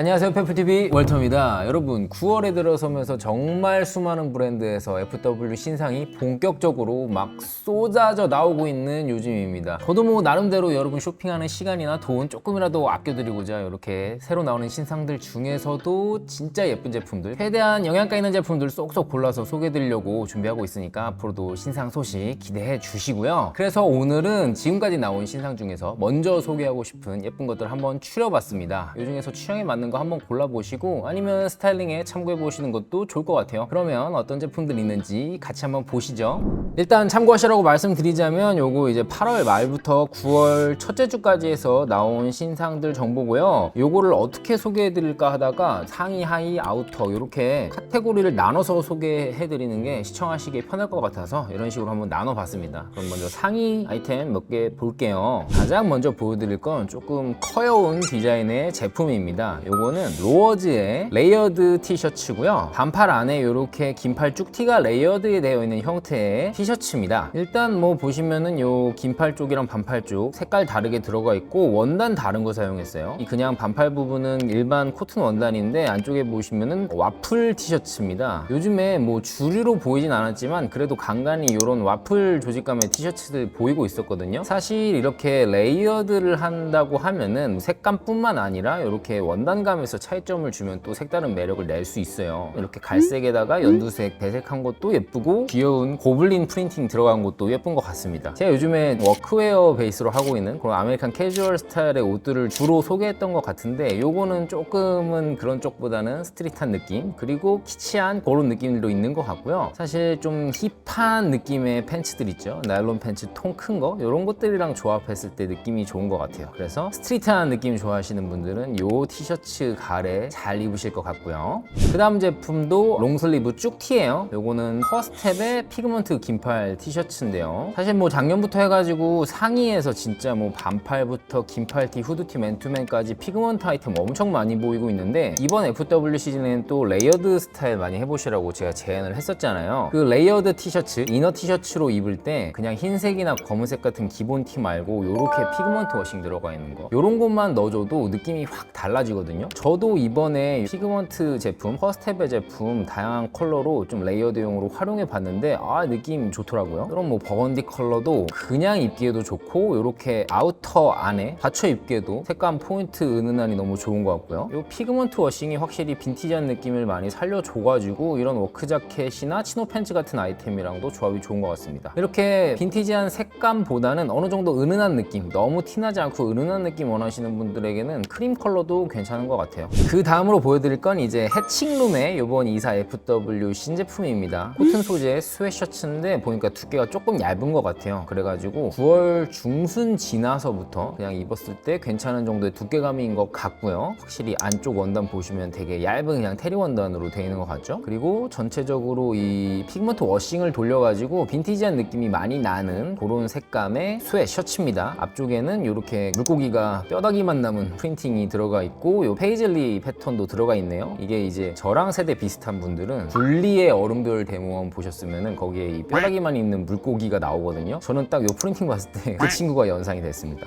안녕하세요 페플TV 월터입니다. 여러분 9월에 들어서면서 정말 수많은 브랜드에서 FW 신상이 본격적으로 막 쏟아져 나오고 있는 요즘입니다. 저도 뭐 나름대로 여러분 쇼핑하는 시간이나 돈 조금이라도 아껴드리고자 이렇게 새로 나오는 신상들 중에서도 진짜 예쁜 제품들 최대한 영양가 있는 제품들 쏙쏙 골라서 소개해드리려고 준비하고 있으니까 앞으로도 신상 소식 기대해 주시고요. 그래서 오늘은 지금까지 나온 신상 중에서 먼저 소개하고 싶은 예쁜 것들 한번 추려봤습니다. 이 중에서 취향에 맞는 거 한번 골라보시고 아니면 스타일링에 참고해보시는 것도 좋을 것 같아요. 그러면 어떤 제품들이 있는지 같이 한번 보시죠. 일단 참고하시라고 말씀드리자면 요거 이제 8월 말부터 9월 첫째 주까지 해서 나온 신상들 정보고요. 요거를 어떻게 소개해드릴까 하다가 상의, 하의, 아우터 이렇게 카테고리를 나눠서 소개해드리는 게 시청하시기에 편할 것 같아서 이런 식으로 한번 나눠봤습니다. 그럼 먼저 상의 아이템 몇 개 볼게요. 가장 먼저 보여드릴 건 조금 커여운 디자인의 제품입니다. 요거 는 로어즈의 레이어드 티셔츠고요. 반팔 안에 이렇게 긴팔 쭉티가 레이어드 되어 있는 형태의 티셔츠입니다. 일단 뭐 보시면은 요 긴팔 쪽이랑 반팔 쪽 색깔 다르게 들어가 있고 원단 다른 거 사용했어요. 이 그냥 반팔 부분은 일반 코튼 원단인데 안쪽에 보시면은 와플 티셔츠입니다. 요즘에 뭐 주류로 보이진 않았지만 그래도 간간히 이런 와플 조직감의 티셔츠들 보이고 있었거든요. 사실 이렇게 레이어드를 한다고 하면은 색감뿐만 아니라 이렇게 원단 감에서 차이점을 주면 또 색다른 매력을 낼 수 있어요. 이렇게 갈색에다가 연두색 배색한 것도 예쁘고 귀여운 고블린 프린팅 들어간 것도 예쁜 것 같습니다. 제가 요즘에 워크웨어 베이스로 하고 있는 그런 아메리칸 캐주얼 스타일의 옷들을 주로 소개했던 것 같은데 요거는 조금은 그런 쪽보다는 스트릿한 느낌 그리고 키치한 그런 느낌도 있는 것 같고요. 사실 좀 힙한 느낌의 팬츠들 있죠. 나일론 팬츠 통 큰 거? 이런 것들이랑 조합했을 때 느낌이 좋은 것 같아요. 그래서 스트릿한 느낌 좋아하시는 분들은 요 티셔츠 가래 잘 입으실 것 같고요. 그 다음 제품도 롱슬리브 쭉 티예요. 요거는 퍼스텝의 피그먼트 긴팔 티셔츠인데요. 사실 뭐 작년부터 해가지고 상의에서 진짜 뭐 반팔부터 긴팔티, 후드티, 맨투맨까지 피그먼트 아이템 엄청 많이 보이고 있는데 이번 FW 시즌에는 또 레이어드 스타일 많이 해보시라고 제가 제안을 했었잖아요. 그 레이어드 티셔츠, 이너 티셔츠로 입을 때 그냥 흰색이나 검은색 같은 기본 티 말고 요렇게 피그먼트 워싱 들어가 있는 거. 요런 것만 넣어줘도 느낌이 확 달라지거든요 저도 이번에 피그먼트 제품, 퍼스텝의 제품 다양한 컬러로 좀 레이어드용으로 활용해 봤는데 아 느낌 좋더라고요. 그럼 뭐 버건디 컬러도 그냥 입기에도 좋고 이렇게 아우터 안에 받쳐 입기에도 색감 포인트 은은함이 너무 좋은 것 같고요. 이 피그먼트 워싱이 확실히 빈티지한 느낌을 많이 살려줘가지고 이런 워크 자켓이나 치노 팬츠 같은 아이템이랑도 조합이 좋은 것 같습니다. 이렇게 빈티지한 색감보다는 어느 정도 은은한 느낌 너무 티나지 않고 은은한 느낌 원하시는 분들에게는 크림 컬러도 괜찮은 것 같아요. 그 다음으로 보여드릴 건 이제 해칭룸의 이번 24 FW 신제품입니다. 코튼 소재의 스웨셔츠인데 보니까 두께가 조금 얇은 것 같아요. 그래가지고 9월 중순 지나서부터 그냥 입었을 때 괜찮은 정도의 두께감인 것 같고요. 확실히 안쪽 원단 보시면 되게 얇은 그냥 테리 원단으로 되어 있는 것 같죠? 그리고 전체적으로 이 피그먼트 워싱을 돌려가지고 빈티지한 느낌이 많이 나는 그런 색감의 스웨셔츠입니다. 앞쪽에는 이렇게 물고기가 뼈다귀만 남은 프린팅이 들어가 있고 요 페이즐리 패턴도 들어가 있네요. 이게 이제 저랑 세대 비슷한 분들은 분리의 얼음별 데모원 보셨으면은 거기에 이 뼈다귀만 있는 물고기가 나오거든요. 저는 딱 요 프린팅 봤을 때 그 친구가 연상이 됐습니다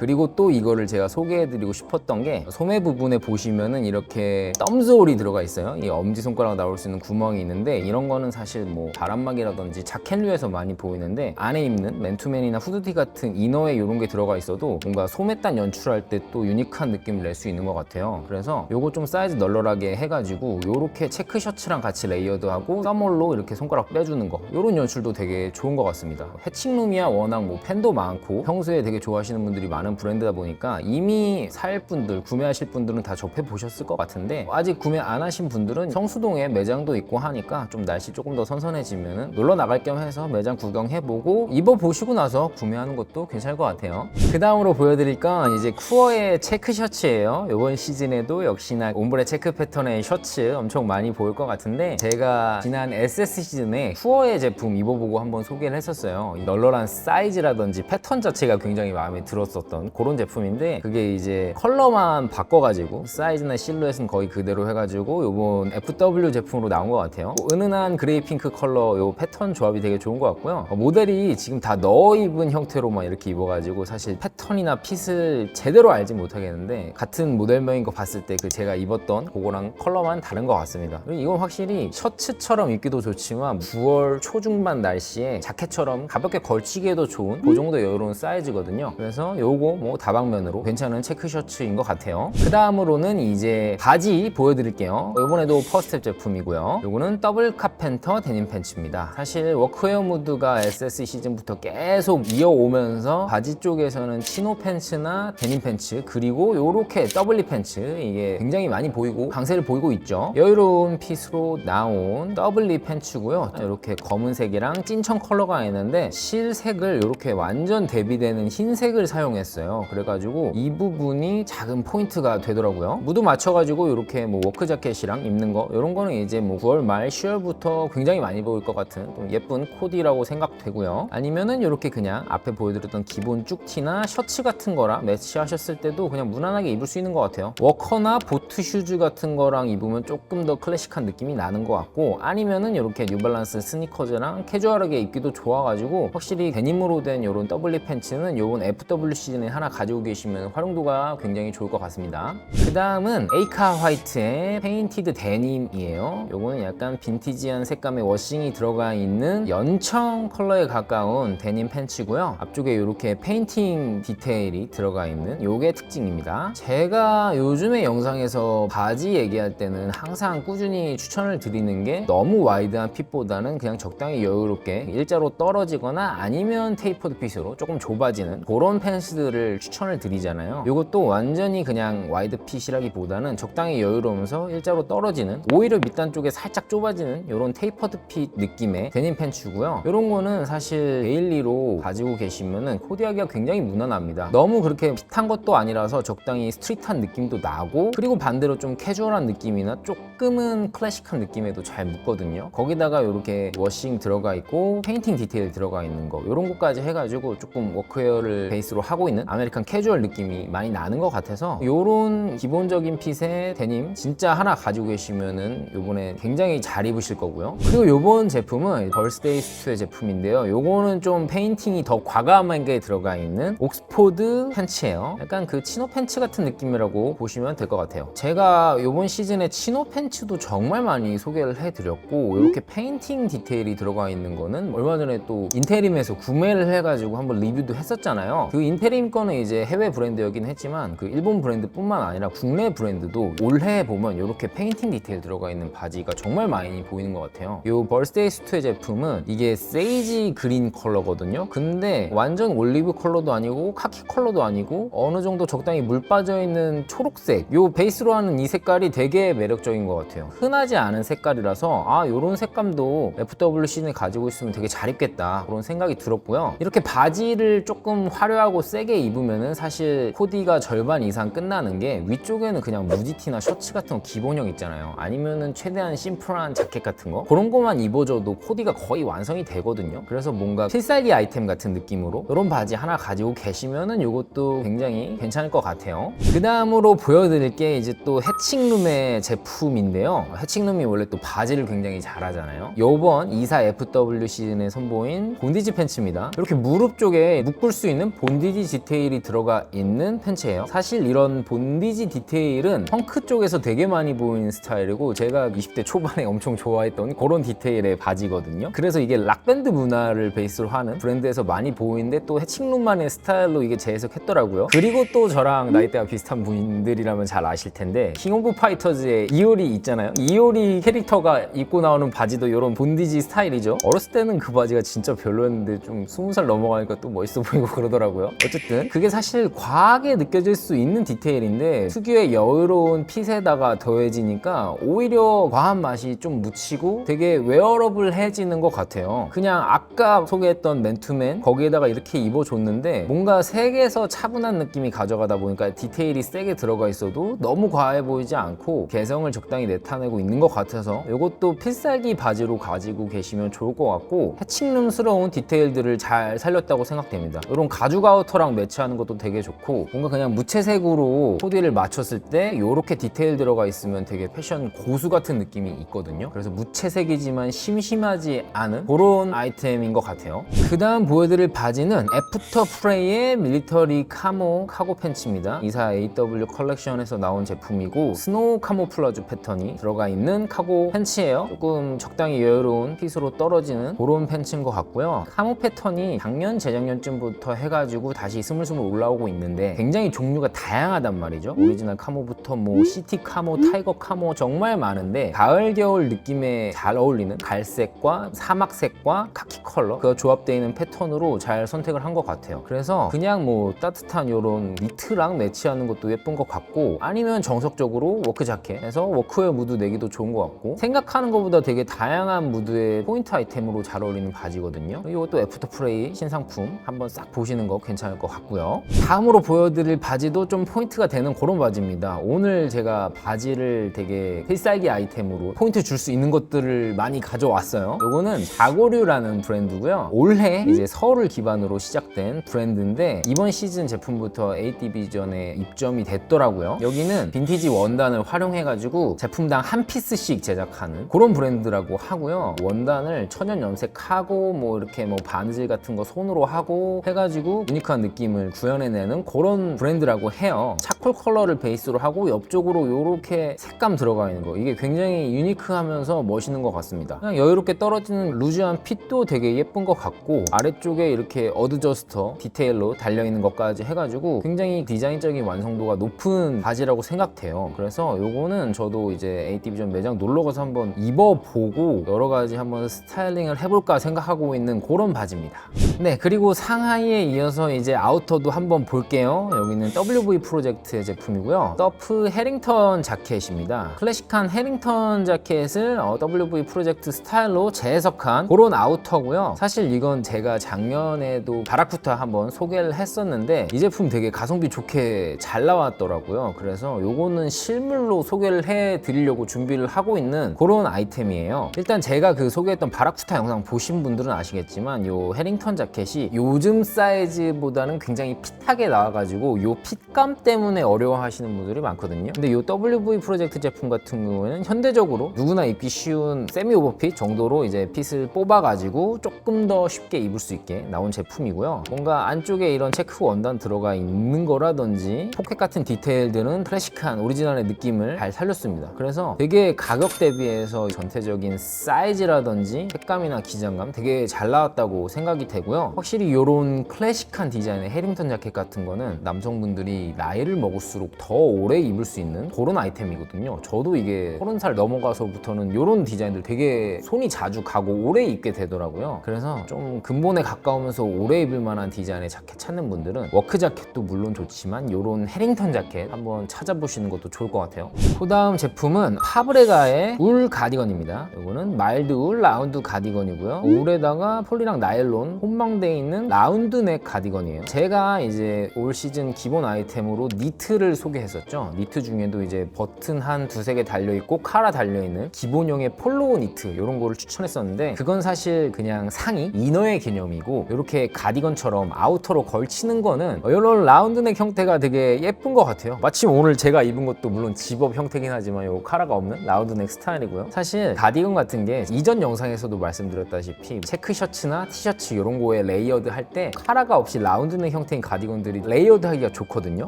그리고 또 이거를 제가 소개해드리고 싶었던 게 소매 부분에 보시면은 이렇게 덤즈홀이 들어가 있어요. 이 엄지손가락 나올 수 있는 구멍이 있는데 이런 거는 사실 뭐 바람막이라든지 자켓류에서 많이 보이는데 안에 입는 맨투맨이나 후드티 같은 이너에 이런 게 들어가 있어도 뭔가 소매단 연출할 때 또 유니크한 느낌을 낼 수 있는 것 같아요. 그래서 요거 좀 사이즈 널널하게 해가지고 요렇게 체크 셔츠랑 같이 레이어드하고 써멀로 이렇게 손가락 빼주는 거 요런 연출도 되게 좋은 것 같습니다. 해칭룸이야 워낙 뭐 팬도 많고 평소에 되게 좋아하시는 분들이 많은 브랜드다 보니까 이미 살 분들 구매하실 분들은 다 접해 보셨을 것 같은데 아직 구매 안 하신 분들은 성수동에 매장도 있고 하니까 좀 날씨 조금 더 선선해지면 놀러 나갈 겸 해서 매장 구경해보고 입어 보시고 나서 구매하는 것도 괜찮을 것 같아요. 그 다음으로 보여드릴 건 이제 쿠어의 체크 셔츠예요. 이번 시즌에도 역시나 옴브레 체크 패턴의 셔츠 엄청 많이 보일 것 같은데 제가 지난 SS 시즌에 쿠어의 제품 입어보고 한번 소개를 했었어요. 이 널널한 사이즈라든지 패턴 자체가 굉장히 마음에 들었었던 나왔던 그런 제품인데 그게 이제 컬러만 바꿔가지고 사이즈나 실루엣은 거의 그대로 해가지고 요번 FW 제품으로 나온 것 같아요. 뭐 은은한 그레이 핑크 컬러 요 패턴 조합이 되게 좋은 것 같고요. 어, 모델이 지금 다 넣어 입은 형태로만 이렇게 입어가지고 사실 패턴이나 핏을 제대로 알지 못하겠는데 같은 모델명인 거 봤을 때 그 제가 입었던 그거랑 컬러만 다른 것 같습니다. 이건 확실히 셔츠처럼 입기도 좋지만 9월 초중반 날씨에 자켓처럼 가볍게 걸치기에도 좋은 그 정도 여유로운 사이즈거든요. 그래서 요거 뭐 다방면으로 괜찮은 체크 셔츠인 것 같아요. 그 다음으로는 이제 바지 보여드릴게요. 이번에도 퍼스텝 제품이고요. 요거는 더블 카펜터 데님 팬츠입니다. 사실 워크웨어 무드가 SSE 시즌부터 계속 이어오면서 바지 쪽에서는 치노 팬츠나 데님 팬츠 그리고 요렇게 더블리 팬츠 이게 굉장히 많이 보이고 강세를 보이고 있죠. 여유로운 핏으로 나온 더블리 팬츠고요. 이렇게 검은색이랑 찐청 컬러가 있는데 실색을 이렇게 완전 대비되는 흰색을 사용 했어요. 그래가지고 이 부분이 작은 포인트가 되더라고요. 무드 맞춰가지고 이렇게 뭐 워크 자켓이랑 입는 거 이런 거는 이제 뭐 9월 말 10월부터 굉장히 많이 보일 것 같은 좀 예쁜 코디라고 생각되고요. 아니면은 이렇게 그냥 앞에 보여드렸던 기본 쭉티나 셔츠 같은 거랑 매치하셨을 때도 그냥 무난하게 입을 수 있는 것 같아요. 워커나 보트 슈즈 같은 거랑 입으면 조금 더 클래식한 느낌이 나는 것 같고 아니면은 이렇게 뉴발란스 스니커즈랑 캐주얼하게 입기도 좋아가지고 확실히 데님으로 된 이런 더블리 팬츠는 이번 FW 시즌에 하나 가지고 계시면 활용도가 굉장히 좋을 것 같습니다. 그 다음은 에이카 화이트의 페인티드 데님이에요. 요거는 약간 빈티지한 색감의 워싱이 들어가 있는 연청 컬러에 가까운 데님 팬츠고요. 앞쪽에 이렇게 페인팅 디테일이 들어가 있는 요게 특징입니다. 제가 요즘에 영상에서 바지 얘기할 때는 항상 꾸준히 추천을 드리는 게 너무 와이드한 핏보다는 그냥 적당히 여유롭게 일자로 떨어지거나 아니면 테이퍼드 핏으로 조금 좁아지는 그런 팬츠들 을 추천을 드리잖아요. 이것도 완전히 그냥 와이드 핏이라기보다는 적당히 여유로우면서 일자로 떨어지는 오히려 밑단 쪽에 살짝 좁아지는 이런 테이퍼드 핏 느낌의 데님 팬츠고요. 이런 거는 사실 데일리로 가지고 계시면은 코디하기가 굉장히 무난합니다. 너무 그렇게 핏한 것도 아니라서 적당히 스트릿한 느낌도 나고 그리고 반대로 좀 캐주얼한 느낌이나 조금은 클래식한 느낌에도 잘 묻거든요. 거기다가 이렇게 워싱 들어가 있고 페인팅 디테일 들어가 있는 거 이런 것까지 해가지고 조금 워크웨어를 베이스로 하고 있는 아메리칸 캐주얼 느낌이 많이 나는 것 같아서 이런 기본적인 핏의 데님 진짜 하나 가지고 계시면은 요번에 굉장히 잘 입으실 거고요. 그리고 요번 제품은 벌스데이 스투의 제품인데요. 요거는 좀 페인팅이 더 과감하게 들어가 있는 옥스포드 팬츠예요. 약간 그 치노 팬츠 같은 느낌이라고 보시면 될 것 같아요. 제가 요번 시즌에 치노 팬츠도 정말 많이 소개를 해드렸고 이렇게 페인팅 디테일이 들어가 있는 거는 얼마 전에 또 인테림에서 구매를 해가지고 한번 리뷰도 했었잖아요. 그 인테림 거는 이제 해외 브랜드여긴 했지만 그 일본 브랜드뿐만 아니라 국내 브랜드도 올해 보면 이렇게 페인팅 디테일 들어가 있는 바지가 정말 많이 보이는 것 같아요. 요 벌스데이 스투의 제품은 이게 세이지 그린 컬러거든요. 근데 완전 올리브 컬러도 아니고 카키 컬러도 아니고 어느 정도 적당히 물 빠져 있는 초록색 요 베이스로 하는 이 색깔이 되게 매력적인 것 같아요. 흔하지 않은 색깔이라서 아 요런 색감도 FWC는 가지고 있으면 되게 잘 입겠다 그런 생각이 들었고요. 이렇게 바지를 조금 화려하고 세게 입으면은 사실 코디가 절반 이상 끝나는 게 위쪽에는 그냥 무지티나 셔츠 같은 거 기본형 있잖아요. 아니면은 최대한 심플한 자켓 같은 거 그런 거만 입어줘도 코디가 거의 완성이 되거든요. 그래서 뭔가 필살기 아이템 같은 느낌으로 이런 바지 하나 가지고 계시면은 이것도 굉장히 괜찮을 것 같아요. 그 다음으로 보여드릴 게 이제 또 해칭룸의 제품인데요. 해칭룸이 원래 또 바지를 굉장히 잘하잖아요. 요번 24 FW 시즌에 선보인 본디지 팬츠입니다. 이렇게 무릎 쪽에 묶을 수 있는 본디지 디테일이 들어가 있는 팬츠예요. 사실 이런 본디지 디테일은 펑크 쪽에서 되게 많이 보이는 스타일이고 제가 20대 초반에 엄청 좋아했던 그런 디테일의 바지거든요. 그래서 이게 락밴드 문화를 베이스로 하는 브랜드에서 많이 보이는데 또 해칭룸만의 스타일로 이게 재해석했더라고요. 그리고 또 저랑 나이대가 비슷한 분들이라면 잘 아실 텐데 킹 오브 파이터즈의 이효리 있잖아요. 이효리 캐릭터가 입고 나오는 바지도 이런 본디지 스타일이죠. 어렸을 때는 그 바지가 진짜 별로였는데 좀 20살 넘어가니까 또 멋있어 보이고 그러더라고요. 어쨌든 그게 사실 과하게 느껴질 수 있는 디테일인데 특유의 여유로운 핏에다가 더해지니까 오히려 과한 맛이 좀 묻히고 되게 웨어러블해지는 것 같아요. 그냥 아까 소개했던 맨투맨 거기에다가 이렇게 입어줬는데 뭔가 색에서 차분한 느낌이 가져가다 보니까 디테일이 세게 들어가 있어도 너무 과해 보이지 않고 개성을 적당히 내타내고 있는 것 같아서 이것도 필살기 바지로 가지고 계시면 좋을 것 같고 해칭룸스러운 디테일들을 잘 살렸다고 생각됩니다. 이런 가죽 아우터랑 매 치하는 것도 되게 좋고 뭔가 그냥 무채색으로 코디를 맞췄을 때 이렇게 디테일 들어가 있으면 되게 패션 고수 같은 느낌이 있거든요. 그래서 무채색이지만 심심하지 않은 그런 아이템인 것 같아요. 그 다음 보여드릴 바지는 애프터 프레이의 밀리터리 카모 카고 팬츠입니다. 이사 AW 컬렉션에서 나온 제품이고 스노우 카모플라주 패턴이 들어가 있는 카고 팬츠예요. 조금 적당히 여유로운 핏으로 떨어지는 그런 팬츠인 것 같고요. 카모 패턴이 작년 재작년쯤부터 해가지고 다시 스물스물 올라오고 있는데 굉장히 종류가 다양하단 말이죠. 오리지널 카모부터 뭐 시티 카모, 타이거 카모 정말 많은데 가을 겨울 느낌에 잘 어울리는 갈색과 사막색과 카키 컬러 그 조합되어 있는 패턴으로 잘 선택을 한 것 같아요. 그래서 그냥 뭐 따뜻한 요런 니트랑 매치하는 것도 예쁜 것 같고 아니면 정석적으로 워크 자켓에서 워크웨어 무드 내기도 좋은 것 같고 생각하는 것보다 되게 다양한 무드의 포인트 아이템으로 잘 어울리는 바지거든요. 이것도 애프터 프레이 신상품 한번 싹 보시는 거 괜찮을 것 같고 요. 다음으로 보여드릴 바지도 좀 포인트가 되는 그런 바지입니다. 오늘 제가 바지를 되게 필살기 아이템으로 포인트 줄 수 있는 것들을 많이 가져왔어요. 이거는 자고류라는 브랜드고요. 올해 이제 서울을 기반으로 시작된 브랜드인데 이번 시즌 제품부터 A 디비전에 입점이 됐더라고요. 여기는 빈티지 원단을 활용해가지고 제품당 한 피스씩 제작하는 그런 브랜드라고 하고요. 원단을 천연 염색하고 뭐 이렇게 뭐 바느질 같은 거 손으로 하고 해가지고 유니크한 느낌 을 구현해내는 그런 브랜드라고 해요. 차콜 컬러를 베이스로 하고 옆쪽으로 이렇게 색감 들어가 있는 거 이게 굉장히 유니크하면서 멋있는 것 같습니다. 그냥 여유롭게 떨어지는 루즈한 핏도 되게 예쁜 것 같고 아래쪽에 이렇게 어드저스터 디테일로 달려있는 것까지 해가지고 굉장히 디자인적인 완성도가 높은 바지라고 생각돼요. 그래서 요거는 저도 이제 에이티비전 매장 놀러 가서 한번 입어보고 여러 가지 한번 스타일링을 해볼까 생각하고 있는 그런 바지입니다. 네, 그리고 상하이에 이어서 이제 아우터도 한번 볼게요. 여기는 WV 프로젝트 의 제품이고요. 서프 해링턴 자켓입니다. 클래식한 해링턴 자켓을 어, WV 프로젝트 스타일로 재해석한 그런 아우터고요. 사실 이건 제가 작년에도 바라쿠타 한번 소개를 했었는데 이 제품 되게 가성비 좋게 잘 나왔더라고요. 그래서 요거는 실물로 소개를 해 드리려고 준비를 하고 있는 그런 아이템이에요. 일단 제가 그 소개했던 바라쿠타 영상 보신 분들은 아시겠지만 요 해링턴 자켓이 요즘 사이즈보다는 굉장히 핏하게 나와가지고 요 핏감 때문에 어려워하시는 분들이 많거든요. 근데 요 WV 프로젝트 제품 같은 경우에는 현대적으로 누구나 입기 쉬운 세미 오버핏 정도로 이제 핏을 뽑아가지고 조금 더 쉽게 입을 수 있게 나온 제품이고요. 뭔가 안쪽에 이런 체크 원단 들어가 있는 거라든지 포켓 같은 디테일들은 클래식한 오리지널의 느낌을 잘 살렸습니다. 그래서 되게 가격 대비해서 전체적인 사이즈라든지 색감이나 기장감 되게 잘 나왔다고 생각이 되고요. 확실히 이런 클래식한 디자인의 해링턴 자켓 같은 거는 남성분들이 나이를 먹 을수록 더 오래 입을 수 있는 그런 아이템이거든요. 저도 이게 30살 넘어가서부터는 이런 디자인들 되게 손이 자주 가고 오래 입게 되더라고요. 그래서 좀 근본에 가까우면서 오래 입을 만한 디자인의 자켓 찾는 분들은 워크 자켓도 물론 좋지만 이런 해링턴 자켓 한번 찾아보시는 것도 좋을 것 같아요. 그 다음 제품은 파브레가의 울 가디건입니다. 이거는 마일드 울 라운드 가디건이고요. 울에다가 폴리랑 나일론 혼방되어 있는 라운드 넥 가디건이에요. 제가 이제 올 시즌 기본 아이템으로 니트 를 소개했었죠. 니트 중에도 이제 버튼 한 두세 개 달려있고 카라 달려있는 기본형의 폴로 니트 이런 거를 추천했었는데 그건 사실 그냥 상의 이너의 개념이고 이렇게 가디건처럼 아우터로 걸치는 거는 이런 라운드넥 형태가 되게 예쁜 것 같아요. 마침 오늘 제가 입은 것도 물론 집업 형태긴 하지만 요 카라가 없는 라운드넥 스타일이고요. 사실 가디건 같은 게 이전 영상에서도 말씀드렸다시피 체크 셔츠나 티셔츠 이런 거에 레이어드 할 때 카라가 없이 라운드넥 형태인 가디건들이 레이어드 하기가 좋거든요.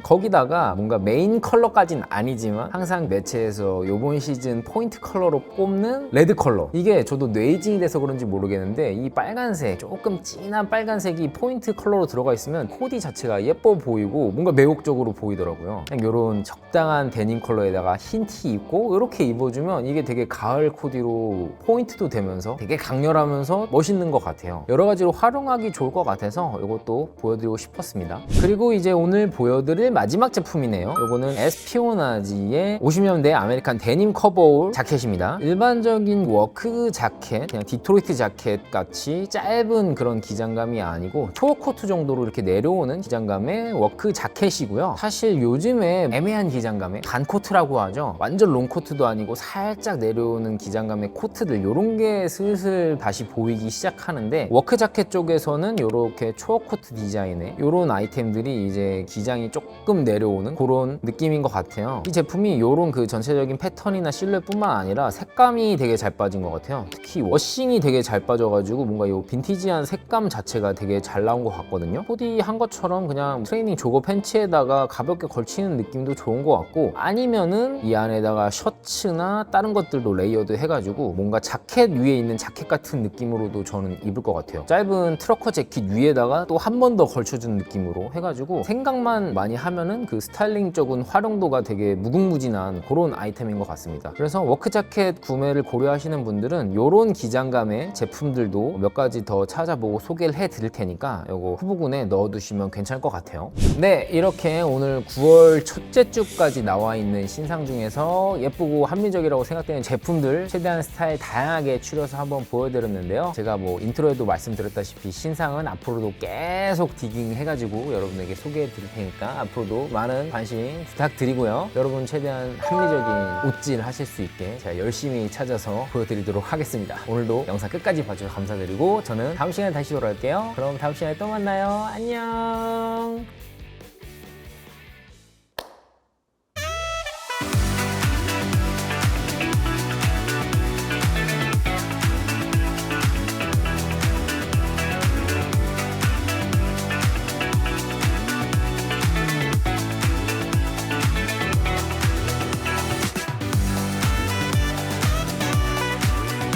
거기다가 뭔가 메인 컬러까지는 아니지만 항상 매체에서 요번 시즌 포인트 컬러로 뽑는 레드 컬러. 이게 저도 뇌이징이 돼서 그런지 모르겠는데 이 빨간색 조금 진한 빨간색이 포인트 컬러로 들어가 있으면 코디 자체가 예뻐 보이고 뭔가 매혹적으로 보이더라고요. 그냥 이런 적당한 데님 컬러에다가 흰 티 입고 이렇게 입어주면 이게 되게 가을 코디로 포인트도 되면서 되게 강렬하면서 멋있는 것 같아요. 여러 가지로 활용하기 좋을 것 같아서 이것도 보여드리고 싶었습니다. 그리고 이제 오늘 보여드릴 마지막 제품 이네요. 이거는 에스피오나지의 50년대 아메리칸 데님 커버올 자켓입니다. 일반적인 워크 자켓 그냥 디트로이트 자켓 같이 짧은 그런 기장감이 아니고 초코트 정도로 이렇게 내려오는 기장감의 워크 자켓이고요. 사실 요즘에 애매한 기장감의 반코트라고 하죠. 완전 롱코트도 아니고 살짝 내려오는 기장감의 코트들 이런 게 슬슬 다시 보이기 시작하는데 워크 자켓 쪽에서는 이렇게 초코트 디자인의 이런 아이템들이 이제 기장이 조금 내려오는 그런 느낌인 것 같아요. 이 제품이 이런 그 전체적인 패턴이나 실루엣뿐만 아니라 색감이 되게 잘 빠진 것 같아요. 특히 워싱이 되게 잘 빠져가지고 뭔가 이 빈티지한 색감 자체가 되게 잘 나온 것 같거든요. 코디한 것처럼 그냥 트레이닝 조거 팬츠에다가 가볍게 걸치는 느낌도 좋은 것 같고 아니면은 이 안에다가 셔츠나 다른 것들도 레이어드 해가지고 뭔가 자켓 위에 있는 자켓 같은 느낌으로도 저는 입을 것 같아요. 짧은 트러커 재킷 위에다가 또 한 번 더 걸쳐준 느낌으로 해가지고 생각만 많이 하면은 그 스타일링적인 활용도가 되게 무궁무진한 그런 아이템인 것 같습니다. 그래서 워크 자켓 구매를 고려하시는 분들은 이런 기장감의 제품들도 몇 가지 더 찾아보고 소개를 해 드릴 테니까 이거 후보군에 넣어두시면 괜찮을 것 같아요. 네, 이렇게 오늘 9월 첫째 주까지 나와 있는 신상 중에서 예쁘고 합리적이라고 생각되는 제품들 최대한 스타일 다양하게 추려서 한번 보여드렸는데요. 제가 뭐 인트로에도 말씀드렸다시피 신상은 앞으로도 계속 디깅 해가지고 여러분에게 소개해 드릴 테니까 앞으로도 많은 관심 부탁드리고요. 여러분 최대한 합리적인 옷질 하실 수 있게 제가 열심히 찾아서 보여드리도록 하겠습니다. 오늘도 영상 끝까지 봐주셔서 감사드리고 저는 다음 시간에 다시 돌아올게요. 그럼 다음 시간에 또 만나요. 안녕.